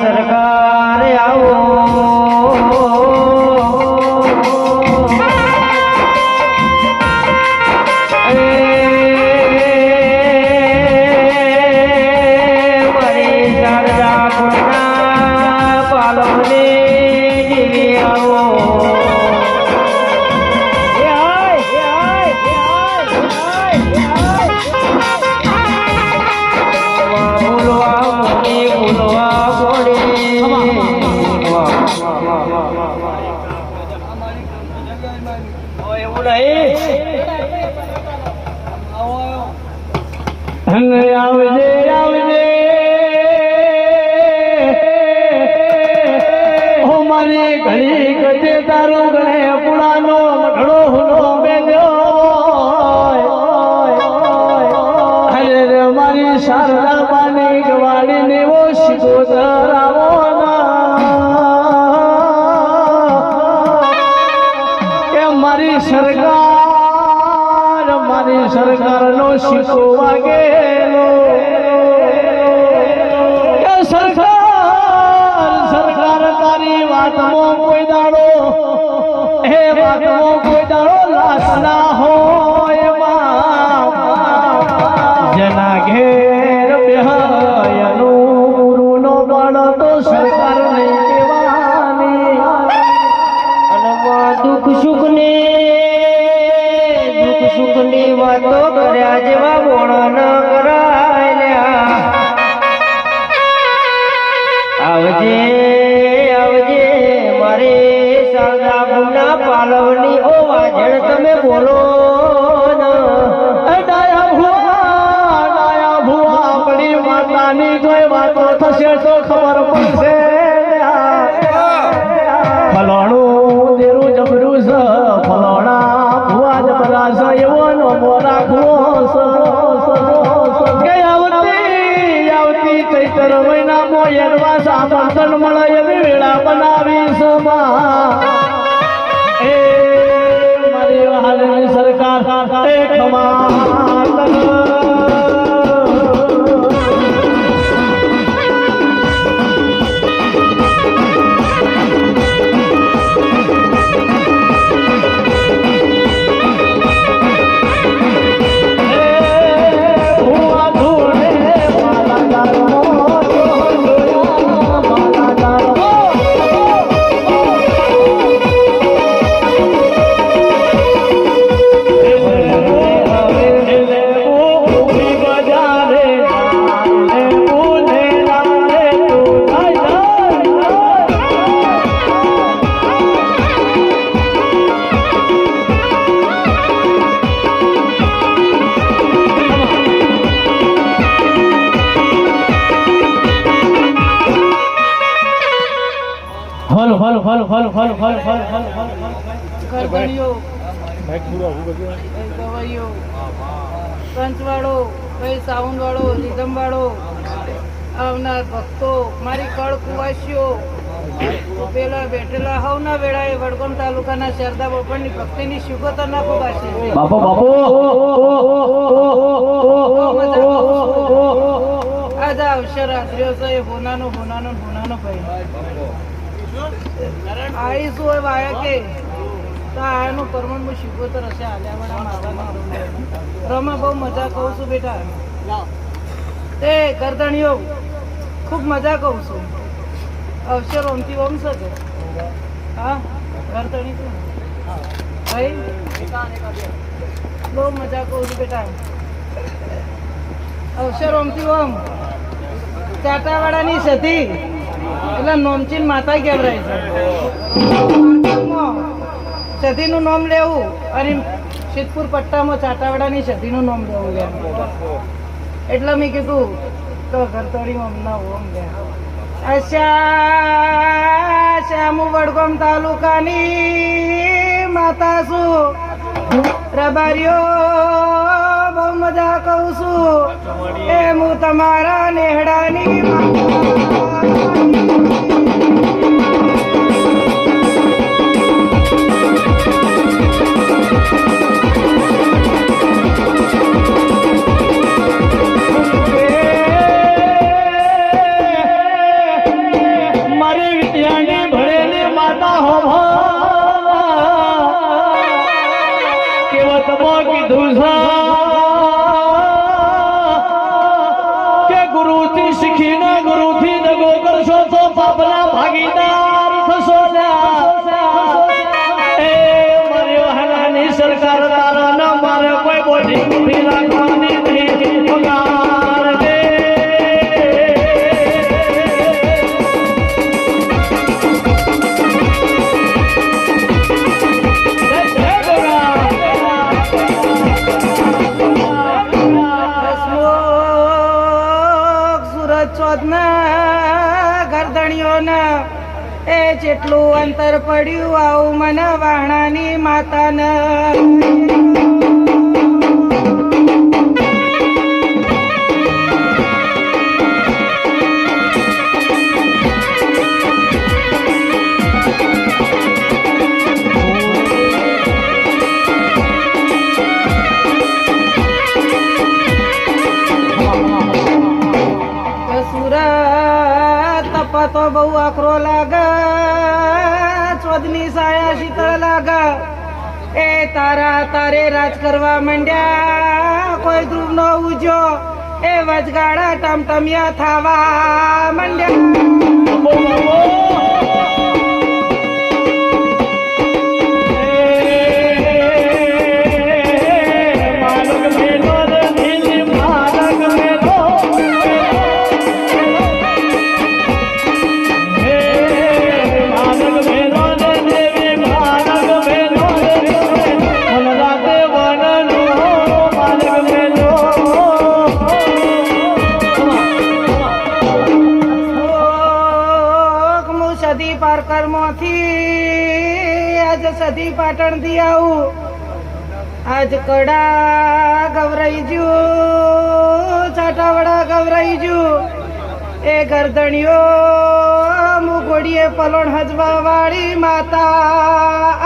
સરકાર આવો. આવજે. સરકારનો શીખો વાગેલો કે સરકાર સરકાર તારી વાતમાં કોઈ દાડો હે વાતમાં કોઈ દાડો લાશ ના હોય. જેના ઘેર બેહાયનું થશે તો ખબર પડશે ફલોણું દેરું જબરું છે ફલોણા ભુવા જબરા છે એવો નોમો રાખવો. આવતી મહિનામાં એડવા સામંતન મળે વેળા બનાવી છે ગરગડીઓ ગવાઈઓ કંચવાળો પછી સાઉન્ડવાળો આવનાર ભક્તો મારી કળ કુવાસીઓ પેલા બેઠેલા હવના વેળાએ વડગામ તાલુકાના શારદા બપોરની ભક્તિની શુભતા ના ખોબાશે બાપો બાપો! આજ અવસર આદર્યો છે એ હોનાનો હોનાનો હોનાનો ભાઈ. આઈશું એ બાળકે આયાનું પરમણ હું શીખોતર હશે આલ્યા વડા મારા રમા બહુ મજા કહું છું બેટા. તે કરતણીઓ ખૂબ મજા કહું છું. અવસર ઓમથી ઓમ છે હા કરતણી તું ભાઈ? બહુ મજા કહું છું બેટા. અવસર ઓમથી ઓમ ચાટાવાડાની સતી એટલે નોમચીન માતા કેવરાય છે? સતીનું નામ લેવું અને સિદ્ધપુર પટ્ટામાં ચાટાવાડાની સધીનું નામ લેવું એમ. એટલે મેં કીધું, તો ઘરતોડી મમના ઓમ અચ્છા, શ્યામુ વડગામ તાલુકાની માતા છું. રબારીઓ, બહુ મજા કહું છું. એ હું તમારા નેહડાની માતા. જેટલું અંતર પડ્યું આવું મને વાણાની માતાને. તપતો બહુ આકરો લાગે, ચોદની સાયા શીતળ લાગે. એ તારા તારે રાજ કરવા માંડ્યા, કોઈ ધ્રુવ નો ઉજો એ વચગાડા ટમટમિયા થાવા માંડ્યા. પાટણથી આવું. આજ કડા ગવરાઈ જુ છાટાવડા ગવરાઈ જ્યું એ ગરદણીઓ મુઘોડીએ પલોણ હજવા વાળી માતા.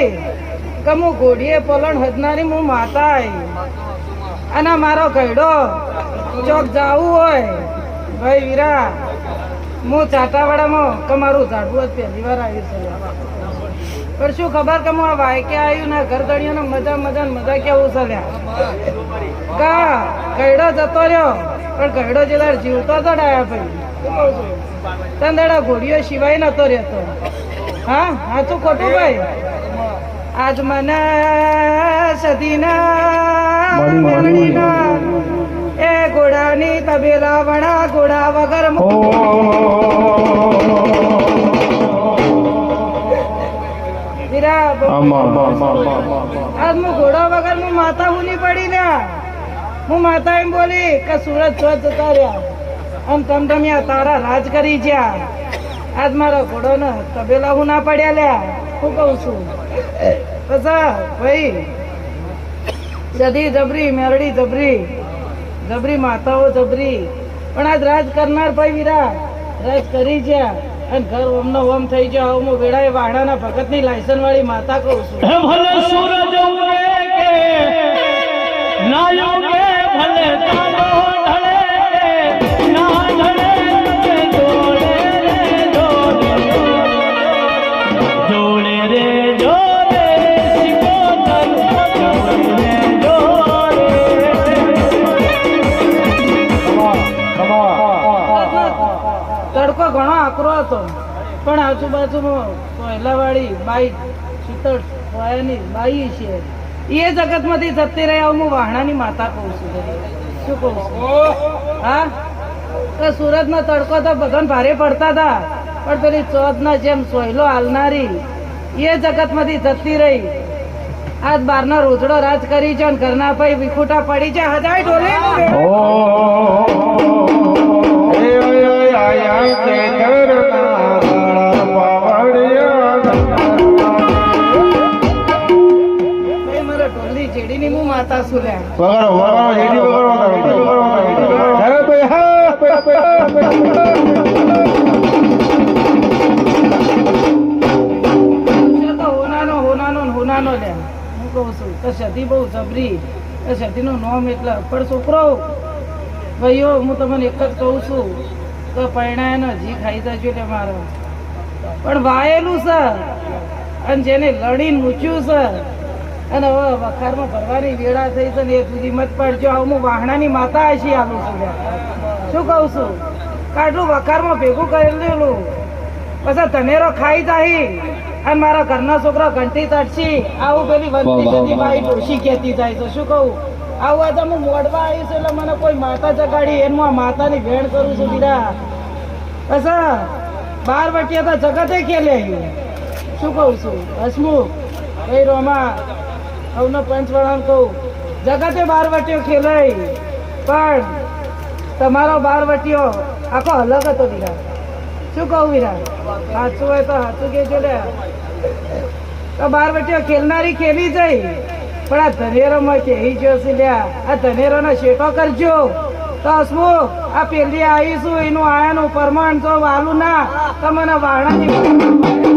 માતા કે હું ઘોડીએ પલણ હજનારી હું માતા અને મારો ઘડો ચોક જાવું હોય. ભાઈ વીરા હું ચાટાવાડામાં કે મારું ઝાડવું જ પહેલી વાર આવ્યું છે. પણ શું ખબર કે હું આ વાયકે આવ્યું ને ગરદણીઓને મજા મજા મજા કેવું ચાલ્યા કા ઘડો જતો રહ્યો, પણ ઘડો જે દાડ જીવતો તો ડાયા ભાઈ. કહું ઘોડીઓ સિવાય નતો રહેતો. હા સાચું ખોટું ભાઈ? આજ મને સદીના એ ઘોડાની તબેલા વણા ઘોડા વગર આજ હું ઘોડા વગર હું માતા હુની પડી ને હું માતા એમ બોલી કે સુરત છો જતા રહ્યા આમ. તમતમ્યા તારા રાજ કરી જ્યા આજ મારો ઘોડો ને તબેલા હું ના પડ્યા લ્યા હું કહું છું પછી ભાઈ. જદી જબરી, મેરડી જબરી. જબરી માતાઓ જબરી. પણ આજ રાજ કરનાર ભાઈ વીરા, રાજ કરી જ્યા. અને ઓમનો ઓમ થઈ ગયો હું વેળાએ વાહડાના ભગતની લાયસન વાળી માતા કહું છું. ના હતો. પણ આજુબાજુમાં કોયલાવાળી બાઈ, શીતળ વાયાની બાઈ છે. એ જગતમાંથી જતી રહ્યા હું વાહણાની માતા કહું છું. શું કહું હા? તો સુરતનો તડકો તો ભગવાન ભારે પડતા હતા. પણ પેલી ચોથના જેમ સોયલો હાલનારી, એ જગતમાંથી જતી રહી. આજ બારના રોજડો રાજ કરી છે ઘરના ભાઈ વિખુટા પડી છે. હજાય ઢોલે વગાડો વગાડો રેડી વગાડો અરે ભાઈ હા હોનાનો હોનાનો તો સધી બહુ જબરી એ સધીનું નામ પણ છોકરો ભાઈઓ હું તમને એક જ કહું છું તો પરણાયનો જી ખાઈ જજો એટલે મારો પણ વાયેલું સર અને જેને લડીને મૂક્યું સર અને હવે વખારમાં ભરવાની વેળા થઈ છે ને એ સુધી મત પડજો. હવે હું વાહણાની માતા હશી આવું છું શું કહું છું? કાટલું વખારમાં ભેગું કરેલું. પછી તનેરો ખાઈ જાહી અને મારા ઘરના છોકરા ઘંટી તટશી આવું પેલી વનતી જતી બાઈ ડોશી કહેતી જાય તો શું કહું? આવું આજે હું મોડવા આવી છું એટલે મને કોઈ માતા જગાડી. એનું આ માતાની ભેણ કરું છું બીરા. પછી બાર વાગ્યા તો જગતે ખેલે શું કહું છું? હસમુખ કઈ રોમા હવનો વર્ણન કહું. જગતે બાર વટીયો ખેલાય પણ તમારો બાર વટીયો આખો અલગ હતો વિરા શું કહું વિરા સાચું હોય તો સાચું કહેજો લે તો બાર વટીયો ખેલનારી ખેલી જઈ, પણ આ ધનેરોમાં કેવી જોશે લ્યા. આ ધનેરોનો શેટો કરજો. તો હસમુખ આ પેલી આવીશું, એનું આયાનું પરમાણ તો વાલું ના, તો મને વાણાની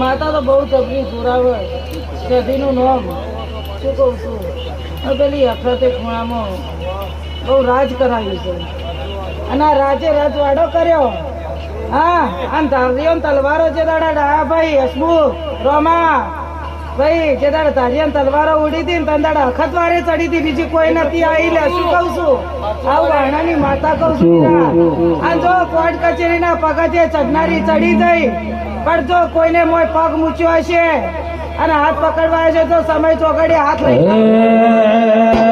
માતા તો બહુ તકલીફ જોરાવે સધીનું નામ શું કહું છું? પેલી અફરતે ખૂણામાં બહુ રાજ કરાવ્યું છે. અને આ રાજે રાજવાડો કર્યો. હા, આમ ધારીઓ તલવારો છે દાડા. ડાયા ભાઈ, હસમુખ, રોમા ભાઈ, જે દાડા ધારિયા ને તલવારો ઉડી હતી તન દાડા અખત વારે ચડી હતી, બીજી કોઈ નથી આવી લે, શું કહું છું આવું વાણાની માતા કહું છું. આ જો કોર્ટ કચેરીના પગથે ચડનારી ચડી જઈ પણ જો કોઈને મોય પગ મૂક્યો હશે અને હાથ પકડવા છે તો સમય ચોકડી હાથ લઈ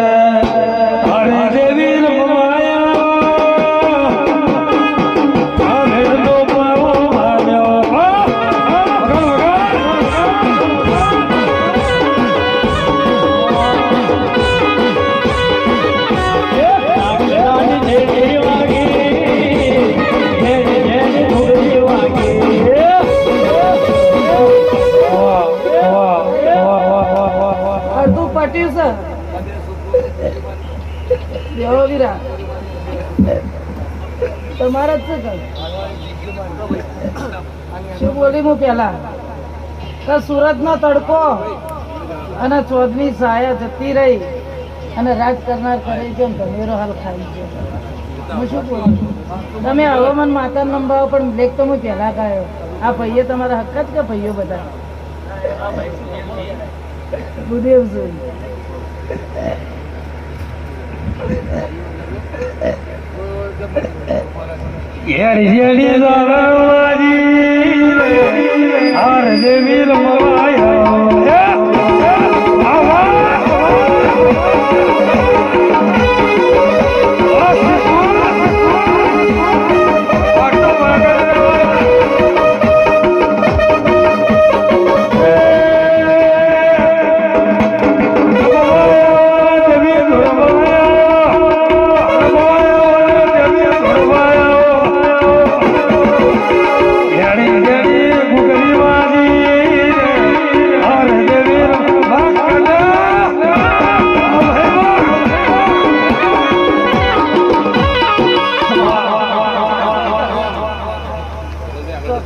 વીરા તમારે જ શું બોલી હું પેલા? કે સુરત તડકો અને ચોદની સાયા જતી રહી અને રાજ કરનાર કરે છે ધનેરો હાલ ખાઈ છે. હું શું બોલું? તમે હવામાન માતા નંબાવો પણ લેખ તો હું પહેલા ગાયો આ ભાઈએ તમારા હક જ કે ભાઈઓ બધા? ગુદેવ જોઈ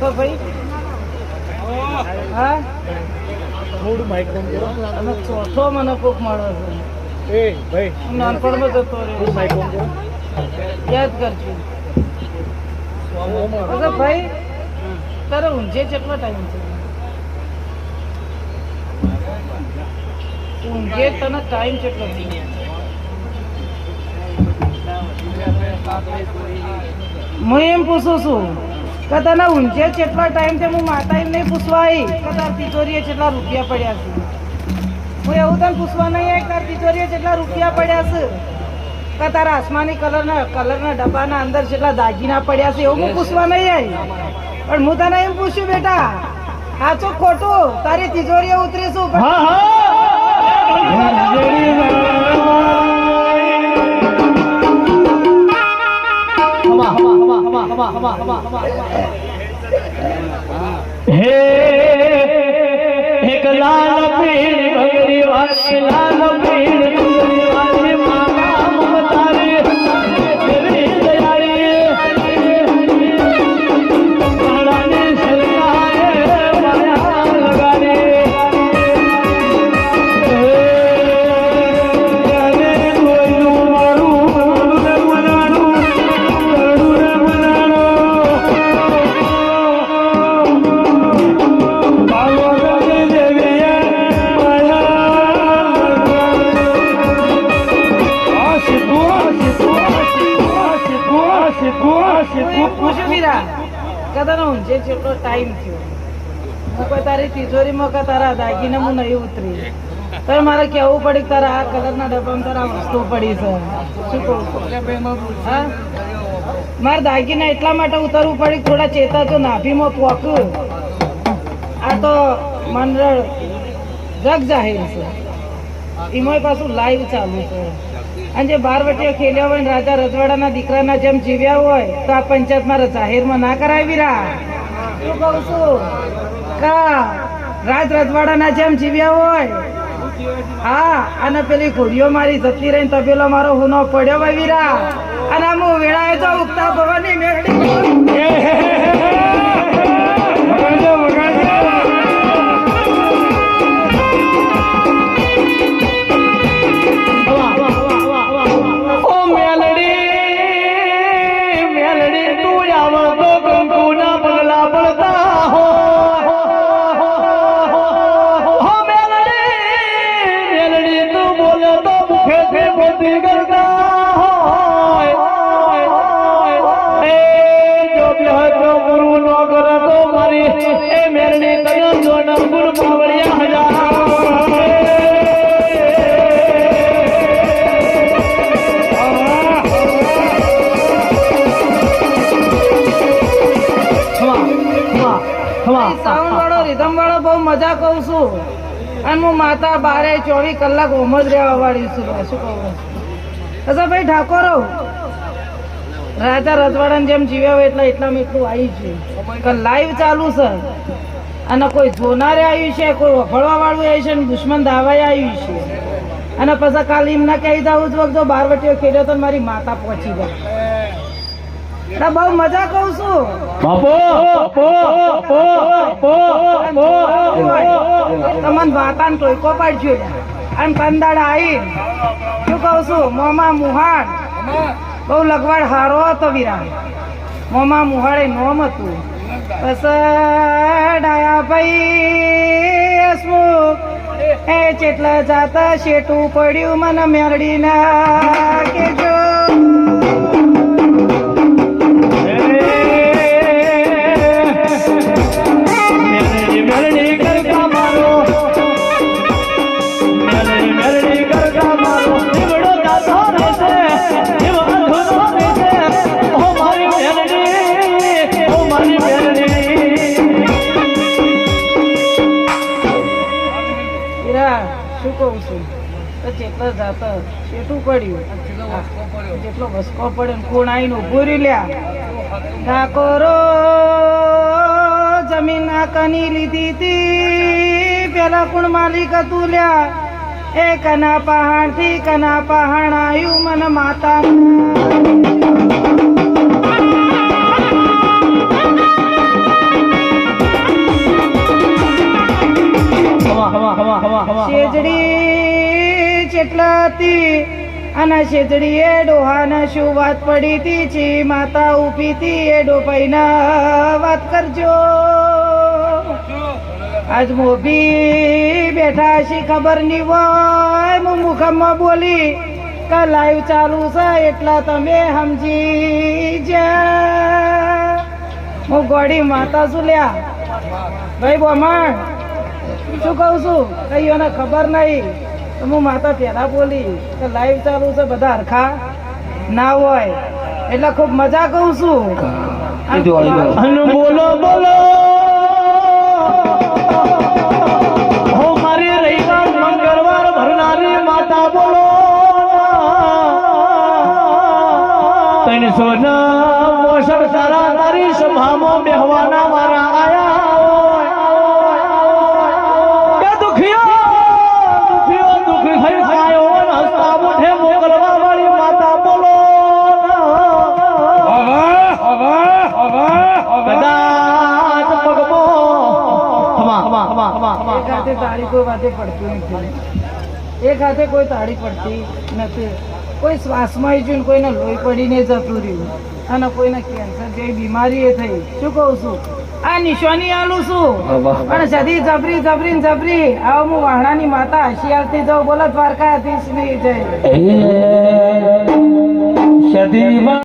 ચોથો ભાઈ. હા? અને ચોથો મને કોક માળો છે હું નાનપણમાં જતો રહ્યો. યાદ કરજો. અરે ભાઈ તારે ઊંઝે કેટલો ટાઈમ છે? ઊંઘે તને ટાઈમ કેટલો હું એમ પૂછું છું. કે તને ઊંઝે કેટલા ટાઈમ છે હું માતા એમ નહીં પૂછવા આવી કે તાર તિજોરીએ કેટલા રૂપિયા પડ્યા છે. હું એવું તને પૂછવા નહીં આવી તાર તિજોરીએ કેટલા રૂપિયા પડ્યા છે. કે તારા આસમાની કલરના કલરના ડબ્બાના અંદર જેટલા દાગીના પડ્યા છે એવું હું પૂછવા નહીં આવી. પણ હું તને એમ પૂછ્યું બેટા સાચું ખોટું. તારી તિજોરીએ ઉતરીશું પણ હે એક લાલ પીણ ભગરી વાસલા તિજોરીમાં કે તારા દાગીને હું નહીં ઉતરી. તો મારે કહેવું પડી કે તારા આ કલરના ડબ્બામાં તારા વસ્તુ પડી છે. શું કહું હા? મારે દાગીના એટલા માટે ઉતારવું પડી કે થોડા ચેતા તો નાભીમાં પોકું આ તો મંડળ જગ જાહેર છે. એમાંય પાછું લાઈવ ચાલુ છે. અને જે બાર વટીઓ ખેલ્યા હોય રાજા રજવાડાના દીકરાના જેમ જીવ્યા હોય તો આ પંચાયતમાં જાહેરમાં ના કરાવી રહ્યા? શું કહું છું? કા રાજ રજવાડાના જેમ જીવ્યા હોય. હા, અને પેલી ઘોડીઓ મારી જતી રહી તબેલો મારો હુનો પડ્યો હોય વીરા. અને હું વેળાએ તો ઉગતા ભવાની મેળડી બહુ કહું છું. અને હું માતા બારે ચોવીસ કલાક ઓમ જ રહેવા વાળી છું. શું કહું? અચ્છા ભાઈ ઠાકોરો, રાજા રજવાડાની જેમ જીવ્યા હોય એટલે એટલા એટલું આવી છે લાઈવ ચાલુ છે. અને કોઈ જોનારે આવ્યું છે, કોઈ વફળવા વાળું આવ્યું છે અને દુશ્મન દાવાય આવ્યું છે. અને પછી કાલે એમના કહી દઉં વખતો જો બારવટીઓ ખેડ્યો તો મારી માતા પહોંચી જાય એટલે બહુ મજા કહું છું. બાપો બાપો બાપો બાપો તમને વાતાન ટોયકો પાડજો. અને કંદાડા આવી શું કહું છું? મોમા મુહાડ બહુ લગવાડ હારો હતો વિરામ મોમા મુહાડે નોમ હતું. બસ ડાયા ભાઈ હસમુખ. એ ચેટલા જાતા શેટું પડ્યું? મને મેરડીના કેજો પડ્યું. જેટલો વસકો પડે ને કોણ આવીને ઊભું રહી લ્યા. ઠાકોરો જમીન આકાની લીધી તી. પેલા કોણ માલિક હતું લ્યા. એ કના પહાણથી કના પહાણ આવ્યું મને માતા. શેજડી ચેટલા હતી અને શેજડી એ ડોહાને શું વાત પડી હતી છી માતા ઊભી હતી એ ડોભાઈના વાત કરજો. આજ મોભી બેઠા શી ખબરની હોય હું બોલી કે લાઈવ ચાલુ છે, એટલા તમે સમજી જા હું ગોડી માતા શું લ્યા? ભાઈ બોમણ, શું કહું છું? કઈ ખબર નહીં. હું માતા પહેલા બોલી કે લાઈવ ચાલુ છે બધા હરખા ના હોય. એટલે ખૂબ મજા કહું છું. બોલો બોલો. હો મારી રવિવાર મંગળવાર ભરનારી માતા બોલો. તને સોના તાળી કોઈ વાતે પડતી નથી. એક હાથે કોઈ તાળી પડતી નથી. કોઈ શ્વાસમાં આવી ને કોઈને લોહી પડીને જતું રહ્યું. અને કોઈને કેન્સર જેવી બીમારી એ થઈ. શું કહું છું? આ નિશાની આલું છું. પણ સદી જબરી જબરી જબરી. આવો હું વાહણાની માતા હશિયારથી જાઉં. બોલો દ્વારકાધીશની જય સદીમાં